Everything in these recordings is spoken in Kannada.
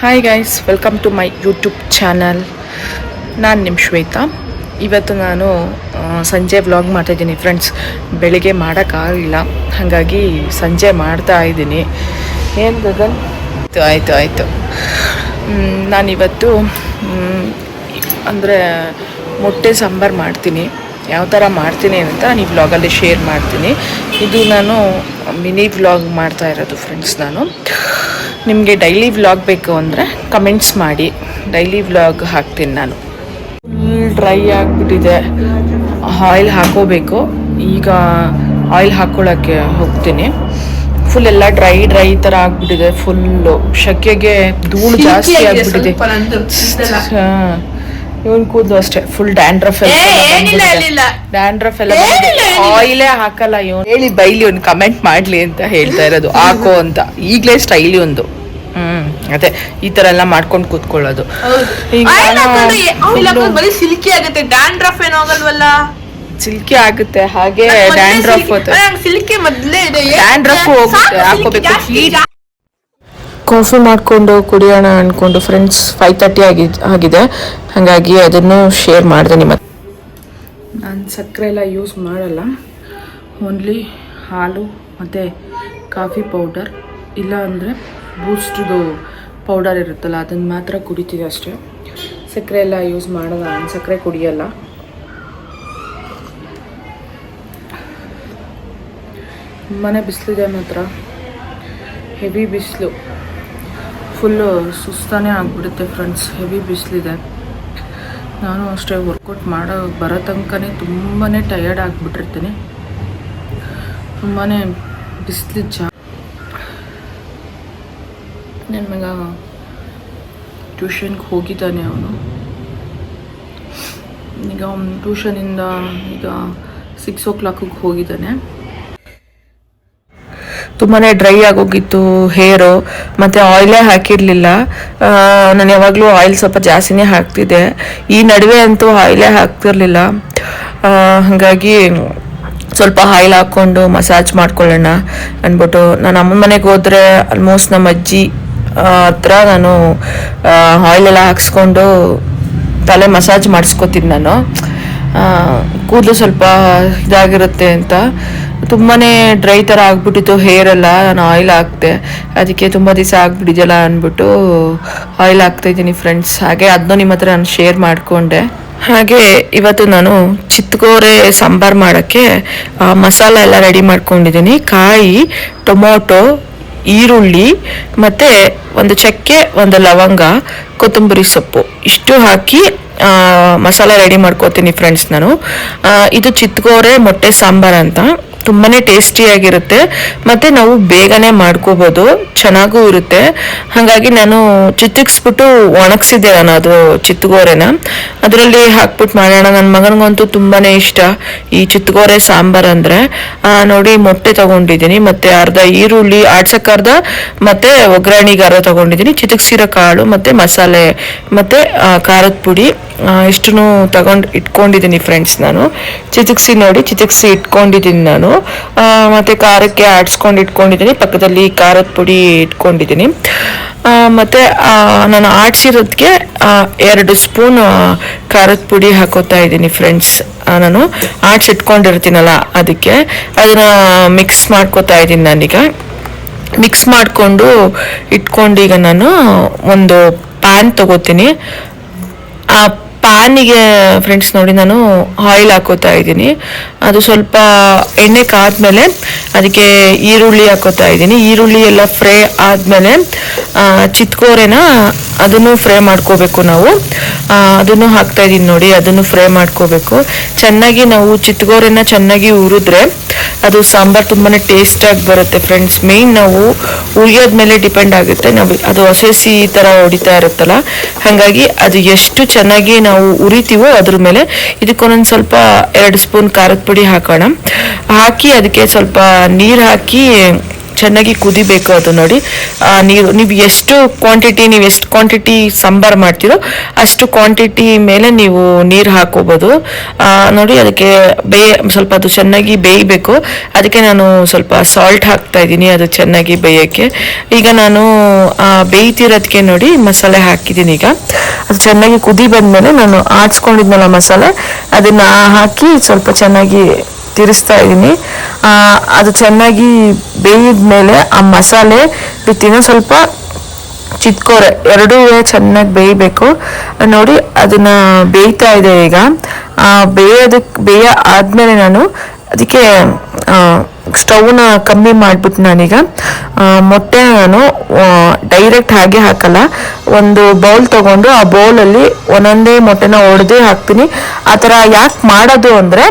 Hi guys welcome to my YouTube channel ನಾನು ನಿಮ್ಮ ಶ್ವೇತಾ. ಇವತ್ತು ನಾನು ಸಂಜೆ ವ್ಲಾಗ್ ಮಾಡ್ತಾಯಿದ್ದೀನಿ ಫ್ರೆಂಡ್ಸ್ ಬೆಳಿಗ್ಗೆ ಮಾಡೋಕ್ಕಾಗಲಿಲ್ಲ ಹಾಗಾಗಿ ಸಂಜೆ ಮಾಡ್ತಾ ಇದ್ದೀನಿ. ಏನು ಗಗನ್? ಆಯಿತು ಆಯಿತು ಆಯಿತು. ನಾನಿವತ್ತು ಅಂದರೆ ಮೊಟ್ಟೆ ಸಾಂಬಾರು ಮಾಡ್ತೀನಿ. ಯಾವ ಥರ ಮಾಡ್ತೀನಿ ಅಂತ ನಾನು ಈ ವ್ಲಾಗಲ್ಲಿ ಶೇರ್ ಮಾಡ್ತೀನಿ. ಇದು ನಾನು ಮಿನಿ ವ್ಲಾಗ್ ಮಾಡ್ತಾ ಇರೋದು ಫ್ರೆಂಡ್ಸ್ ನಾನು. ನಿಮಗೆ ಡೈಲಿ ವ್ಲಾಗ್ ಬೇಕು ಅಂದರೆ ಕಮೆಂಟ್ಸ್ ಮಾಡಿ. ಡೈಲಿ ವ್ಲಾಗ್ ಹಾಕ್ತೀನಿ ನಾನು. ಫುಲ್ ಡ್ರೈ ಆಗಿಬಿಟ್ಟಿದೆ. ಆಯಿಲ್ ಹಾಕೋಬೇಕು. ಈಗ ಆಯಿಲ್ ಹಾಕ್ಕೊಳ್ಳೋಕ್ಕೆ ಹೋಗ್ತೀನಿ. ಫುಲ್ ಎಲ್ಲ ಡ್ರೈ ಡ್ರೈ ಥರ ಆಗಿಬಿಟ್ಟಿದೆ. ಫುಲ್ಲು ಶೆಕೆಗೆ ಧೂಳು ಜಾಸ್ತಿ ಆಗ್ಬಿಟ್ಟಿದೆ. ಇವನ್ ಕೂದಲು ಅಷ್ಟೇ. ಫುಲ್ ಡ್ಯಾಂಡ್ರಫ್ ಡ್ಯಾಂಡ್ರಫ್ ಎಲ್ಲ ಆಯಿಲೇ ಹಾಕಲ್ಲ ಇವನು. ಹೇಳಿ ಬೈಲಿ ಒಂದು ಕಮೆಂಟ್ ಮಾಡ್ಲಿ ಅಂತ ಹೇಳ್ತಾ ಇರೋದು. ಹಾಕೋ ಅಂತ. ಈಗ್ಲೇ ಸ್ಟೈಲಿ ಒಂದು. ಹ್ಮ್ ಅದೇ ಈ ತರ ಎಲ್ಲ ಮಾಡ್ಕೊಂಡು ಕೂತ್ಕೊಳ್ಳೋದು. ಸಿಲ್ಕಿ ಆಗುತ್ತೆ. ಡ್ಯಾಂಡ್ರಫ್ ಏನಾಗಲ್ವಲ್ಲ ಸಿಲ್ಕಿ ಆಗುತ್ತೆ. ಹಾಗೆ ಡ್ಯಾಂಡ್ರಫ್ ಸಿಲ್ಕಿ ಮೊದ್ಲೇ ಇದೆ. ಡ್ಯಾಂಡ್ರಫ್ ಹೋಗುತ್ತೆ. ಹಾಕೋಬೇಕು ಕಾಫಿ ಮಾಡಿಕೊಂಡು ಕುಡಿಯೋಣ ಅಂದ್ಕೊಂಡು ಫ್ರೆಂಡ್ಸ್ ಫೈವ್ ತರ್ಟಿ ಆಗಿ, ಆಗಿದೆ. ಹಾಗಾಗಿ ಅದನ್ನು ಶೇರ್ ಮಾಡಿದೆ ನಿಮ್ಮ ನಾನು ಸಕ್ಕರೆ ಎಲ್ಲ ಯೂಸ್ ಮಾಡಲ್ಲ. ಓನ್ಲಿ ಹಾಲು ಮತ್ತು ಕಾಫಿ ಪೌಡರ್ ಇಲ್ಲ ಅಂದರೆ ಬೂಸ್ಟ್ದು ಪೌಡರ್ ಇರುತ್ತಲ್ಲ ಅದನ್ನು ಮಾತ್ರ ಕುಡಿತೀವಿ ಅಷ್ಟೇ. ಸಕ್ಕರೆ ಎಲ್ಲ ಯೂಸ್ ಮಾಡಲ್ಲ, ನಾನು ಸಕ್ಕರೆ ಕುಡಿಯಲ್ಲ. ತುಂಬಾ ಬಿಸಿಲಿದೆ ಮಾತ್ರ. ಹೆವಿ ಬಿಸಿಲು. ಫುಲ್ಲು ಸುಸ್ತಾನೇ ಆಗಿಬಿಡುತ್ತೆ ಫ್ರೆಂಡ್ಸ್ ಹೆವಿ ಬಿಸಿಲಿದೆ. ನಾನು ಅಷ್ಟೇ ವರ್ಕೌಟ್ ಮಾಡೋ ಬರೋ ತನಕನೇ ತುಂಬಾ ಟಯರ್ಡ್ ಆಗಿಬಿಟ್ಟಿರ್ತೀನಿ. ತುಂಬಾ ಬಿಸಿಲು ಜಾ ನನ್ನ ಟ್ಯೂಷನ್ಗೆ ಹೋಗಿದ್ದಾನೆ ಅವನು. ಈಗ ಟ್ಯೂಷನಿಂದ ಈಗ ಸಿಕ್ಸ್ ಓ ಕ್ಲಾಕಿಗೆ ಹೋಗಿದ್ದಾನೆ. ತುಂಬಾ ಡ್ರೈ ಆಗೋಗಿತ್ತು ಹೇರು ಮತ್ತು ಆಯಿಲೇ ಹಾಕಿರಲಿಲ್ಲ. ನಾನು ಯಾವಾಗಲೂ ಆಯಿಲ್ ಸ್ವಲ್ಪ ಜಾಸ್ತಿನೇ ಹಾಕ್ತಿದ್ದೆ. ಈ ನಡುವೆ ಅಂತೂ ಆಯಿಲೇ ಹಾಕ್ತಿರ್ಲಿಲ್ಲ. ಹಾಗಾಗಿ ಸ್ವಲ್ಪ ಆಯಿಲ್ ಹಾಕ್ಕೊಂಡು ಮಸಾಜ್ ಮಾಡ್ಕೊಳ್ಳೋಣ ಅಂದ್ಬಿಟ್ಟು ನಾನು ಅಮ್ಮನ ಮನೆಗೆ ಹೋದರೆ ಆಲ್ಮೋಸ್ಟ್ ನಮ್ಮ ಅಜ್ಜಿ ಹತ್ರ ನಾನು ಆಯಿಲೆಲ್ಲ ಹಾಕ್ಸ್ಕೊಂಡು ತಲೆ ಮಸಾಜ್ ಮಾಡಿಸ್ಕೊತೀನಿ ನಾನು. ಕೂದಲು ಸ್ವಲ್ಪ ಇದಾಗಿರುತ್ತೆ ಅಂತ. ತುಂಬಾ ಡ್ರೈ ಥರ ಆಗ್ಬಿಟ್ಟಿತ್ತು ಹೇರ್ ಎಲ್ಲ ನಾನು ಆಯಿಲ್ ಹಾಕ್ತೆ ಅದಕ್ಕೆ ತುಂಬ ದಿವಸ ಆಗಿಬಿಟ್ಟಿದೆಯಲ್ಲ ಅಂದ್ಬಿಟ್ಟು ಆಯಿಲ್ ಹಾಕ್ತಾ ಇದ್ದೀನಿ ಫ್ರೆಂಡ್ಸ್ ಹಾಗೆ ಅದನ್ನೂ ನಿಮ್ಮ ಹತ್ರ ನಾನು ಶೇರ್ ಮಾಡಿಕೊಂಡೆ. ಹಾಗೆ ಇವತ್ತು ನಾನು ಚಿತ್ಕೋರೆ ಸಾಂಬಾರು ಮಾಡೋಕ್ಕೆ ಮಸಾಲ ಎಲ್ಲ ರೆಡಿ ಮಾಡ್ಕೊಂಡಿದ್ದೀನಿ. ಕಾಯಿ, ಟೊಮೊಟೊ, ಈರುಳ್ಳಿ, ಮತ್ತು ಒಂದು ಚಕ್ಕೆ, ಒಂದು ಲವಂಗ, ಕೊತ್ತಂಬರಿ ಸೊಪ್ಪು. ಇಷ್ಟು ಹಾಕಿ ಮಸಾಲ ರೆಡಿ ಮಾಡ್ಕೋತೀನಿ ಫ್ರೆಂಡ್ಸ್ ನಾನು. ಇದು ಚಿತ್ಕೋರೆ ಮೊಟ್ಟೆ ಸಾಂಬಾರ್ ಅಂತ. ತುಂಬಾ ಟೇಸ್ಟಿಯಾಗಿರುತ್ತೆ ಮತ್ತು ನಾವು ಬೇಗನೆ ಮಾಡ್ಕೋಬೋದು. ಚೆನ್ನಾಗೂ ಇರುತ್ತೆ. ಹಾಗಾಗಿ ನಾನು ಚಿತ್ತಿಕ್ಸ್ಬಿಟ್ಟು ಒಣಗಿಸಿದ್ದೆ ನಾನು ಅದು ಚಿತ್ತಗೋರೆನ ಅದರಲ್ಲಿ ಹಾಕ್ಬಿಟ್ಟು ಮಾಡೋಣ. ನನ್ನ ಮಗನಿಗಂತೂ ತುಂಬಾ ಇಷ್ಟ. ಈ ಚಿತ್ತಗೋರೆ ಸಾಂಬಾರ್ ಅಂದರೆ. ನೋಡಿ ಮೊಟ್ಟೆ ತಗೊಂಡಿದ್ದೀನಿ. ಮತ್ತು ಅರ್ಧ ಈರುಳ್ಳಿ, ಆಡ್ಸಕ್ಕೆ ಅರ್ಧ ಮತ್ತೆ ಒಗ್ಗರಣೆಗೆ ಅರ್ಧ ತಗೊಂಡಿದ್ದೀನಿ. ಚಿತಕ್ಸಿರೋ ಕಾಳು, ಮತ್ತು ಮಸಾಲೆ, ಮತ್ತು ಖಾರದ ಪುಡಿ. ಇಷ್ಟನ್ನು ತಗೊಂಡು ಇಟ್ಕೊಂಡಿದ್ದೀನಿ ಫ್ರೆಂಡ್ಸ್ ನಾನು. ಚಿಚಕ್ಸಿ ನೋಡಿ ಚಿಚಕ್ಸಿ ಇಟ್ಕೊಂಡಿದ್ದೀನಿ ನಾನು. ಮತ್ತು ಖಾರಕ್ಕೆ ಆಡಿಸ್ಕೊಂಡು ಇಟ್ಕೊಂಡಿದ್ದೀನಿ ಪಕ್ಕದಲ್ಲಿ ಖಾರದ ಪುಡಿ ಇಟ್ಕೊಂಡಿದ್ದೀನಿ ಮತ್ತು ನಾನು ಆಡಿಸಿರೋದಕ್ಕೆ ಎರಡು ಸ್ಪೂನ್ ಖಾರದ ಪುಡಿ ಹಾಕೋತಾ ಇದ್ದೀನಿ ಫ್ರೆಂಡ್ಸ್ ನಾನು ಆಡ್ಸ್ ಇಟ್ಕೊಂಡಿರ್ತೀನಲ್ಲ ಅದಕ್ಕೆ. ಅದನ್ನು ಮಿಕ್ಸ್ ಮಾಡ್ಕೋತಾ ಇದ್ದೀನಿ ನಾನೀಗ. ಮಿಕ್ಸ್ ಮಾಡಿಕೊಂಡು ಇಟ್ಕೊಂಡು ಈಗ ನಾನು ಒಂದು ಪ್ಯಾನ್ ತಗೋತೀನಿ. ಆ ಪ್ಯಾನಿಗೆ ಫ್ರೆಂಡ್ಸ್ ನೋಡಿ ನಾನು ಆಯಿಲ್ ಹಾಕೋತಾ ಇದ್ದೀನಿ. ಅದು ಸ್ವಲ್ಪ ಎಣ್ಣೆ ಕಾದ್ಮೇಲೆ ಅದಕ್ಕೆ ಈರುಳ್ಳಿ ಹಾಕೋತಾ ಇದ್ದೀನಿ. ಈರುಳ್ಳಿ ಎಲ್ಲ ಫ್ರೈ ಆದಮೇಲೆ ಚಿತ್ಕೋರೆನ ಅದನ್ನು ಫ್ರೈ ಮಾಡ್ಕೋಬೇಕು ನಾವು. ಅದನ್ನು ಹಾಕ್ತಾ ಇದ್ದೀನಿ ನೋಡಿ, ಅದನ್ನು ಫ್ರೈ ಮಾಡ್ಕೋಬೇಕು. ಚೆನ್ನಾಗಿ ನಾವು ಚಿತ್ಕೋರೆನ ಚೆನ್ನಾಗಿ ಹುರಿದ್ರೆ ಅದು ಸಾಂಬಾರ್ ತುಂಬಾ ಟೇಸ್ಟಾಗಿ ಬರುತ್ತೆ ಫ್ರೆಂಡ್ಸ್ ಮೇಯ್ನ್ ನಾವು ಉರಿಯೋದ ಮೇಲೆ ಡಿಪೆಂಡ್ ಆಗುತ್ತೆ. ನಾವು ಅದು ಹಸಿ ಥರ ಹೊಡಿತಾ ಇರುತ್ತಲ್ಲ, ಹಾಗಾಗಿ ಅದು ಎಷ್ಟು ಚೆನ್ನಾಗಿ ನಾವು ಉರಿತೀವೋ ಅದ್ರ ಮೇಲೆ ಇದಕ್ಕೊಂದೊಂದು ಸ್ವಲ್ಪ ಎರಡು ಸ್ಪೂನ್ ಖಾರದ ಪುಡಿ ಹಾಕೋಣ. ಹಾಕಿ ಅದಕ್ಕೆ ಸ್ವಲ್ಪ ನೀರು ಹಾಕಿ ಚೆನ್ನಾಗಿ ಕುದಿಬೇಕು ಅದು ನೋಡಿ. ನೀರು, ನೀವು ಎಷ್ಟು ಕ್ವಾಂಟಿಟಿ ನೀವು ಎಷ್ಟು ಕ್ವಾಂಟಿಟಿ ಸಾಂಬಾರ್ ಮಾಡ್ತೀರೋ ಅಷ್ಟು ಕ್ವಾಂಟಿಟಿ ಮೇಲೆ ನೀವು ನೀರು ಹಾಕೋಬೋದು. ನೋಡಿ ಅದಕ್ಕೆ ಬೇಯ ಸ್ವಲ್ಪ ಅದು ಚೆನ್ನಾಗಿ ಬೇಯಬೇಕು. ಅದಕ್ಕೆ ನಾನು ಸ್ವಲ್ಪ ಸಾಲ್ಟ್ ಹಾಕ್ತಾ ಇದ್ದೀನಿ ಅದು ಚೆನ್ನಾಗಿ ಬೇಯೋಕ್ಕೆ. ಈಗ ನಾನು ಬೇಯ್ತಿರೋದಕ್ಕೆ ನೋಡಿ ಮಸಾಲೆ ಹಾಕಿದ್ದೀನಿ ಈಗ. ಅದು ಚೆನ್ನಾಗಿ ಕುದಿ ಬಂದಮೇಲೆ ನಾನು ಆಡ್ಸ್ಕೊಂಡಿದ್ನಲ್ಲ ಮಸಾಲೆ, ಅದನ್ನ ಹಾಕಿ ಸ್ವಲ್ಪ ಚೆನ್ನಾಗಿ ತಿರುಸ್ತಾ ಇದ್ದೀನಿ. ಅದು ಚೆನ್ನಾಗಿ ಬೇಯಿದ ಮೇಲೆ ಆ ಮಸಾಲೆ ಬಿತ್ತಿನ ಸ್ವಲ್ಪ ಚಿತ್ಕೋರೆ, ಎರಡೂ ಚೆನ್ನಾಗಿ ಬೇಯಬೇಕು. ನೋಡಿ, ಅದನ್ನ ಬೇಯ್ತಾ ಇದೆ ಈಗ. ಬೇಯೋದಕ್ಕೆ ಬೇಯ ಆದಮೇಲೆ ನಾನು ಅದಕ್ಕೆ ಸ್ಟವ್ನ ಕಮ್ಮಿ ಮಾಡಿಬಿಟ್ಟು ನಾನೀಗ ಮೊಟ್ಟೆ ನಾನು ಡೈರೆಕ್ಟ್ ಹಾಗೆ ಹಾಕಲ್ಲ. ಒಂದು ಬೌಲ್ ತಗೊಂಡು ಆ ಬೌಲಲ್ಲಿ ಒಂದೊಂದೇ ಮೊಟ್ಟೆನ ಒಡೆದೇ ಹಾಕ್ತೀನಿ. ಆ ಥರ ಯಾಕೆ ಮಾಡೋದು ಅಂದರೆ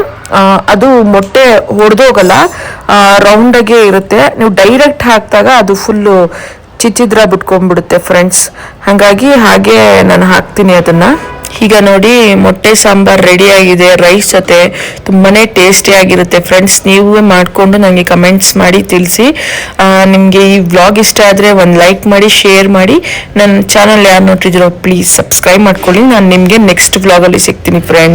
ಅದು ಮೊಟ್ಟೆ ಒಡೆದೋಗಲ್ಲ ರೌಂಡಾಗೆ ಇರುತ್ತೆ. ನೀವು ಡೈರೆಕ್ಟ್ ಹಾಕಿದಾಗ ಅದು ಫುಲ್ಲು ಚಿಚ್ಚಿದ್ರ ಬಿಟ್ಕೊಂಡ್ಬಿಡುತ್ತೆ ಫ್ರೆಂಡ್ಸ್ ಹಾಗಾಗಿ ಹಾಗೆ ನಾನು ಹಾಕ್ತೀನಿ ಅದನ್ನ. ಈಗ ನೋಡಿ ಮೊಟ್ಟೆ ಸಾಂಬಾರ್ ರೆಡಿ ಆಗಿದೆ ರೈಸ್ ಜೊತೆ ತುಂಬಾನೇ ಟೇಸ್ಟಿ ಆಗಿರುತ್ತೆ ಫ್ರೆಂಡ್ಸ್ ನೀವೇ ಮಾಡಿಕೊಂಡು ನನಗೆ ಕಮೆಂಟ್ಸ್ ಮಾಡಿ ತಿಳಿಸಿ. ನಿಮಗೆ ಈ ವ್ಲಾಗ್ ಇಷ್ಟ ಆದರೆ ಒಂದು ಲೈಕ್ ಮಾಡಿ ಶೇರ್ ಮಾಡಿ. ನನ್ನ ಚಾನಲ್ ಯಾರು ನೋಡ್ತಿದ್ದೀರೋ ಪ್ಲೀಸ್ ಸಬ್ಸ್ಕ್ರೈಬ್ ಮಾಡ್ಕೊಳ್ಳಿ. ನಾನು ನಿಮಗೆ ನೆಕ್ಸ್ಟ್ ವ್ಲಾಗಲ್ಲಿ ಸಿಗ್ತೀನಿ ಫ್ರೆಂಡ್ಸ್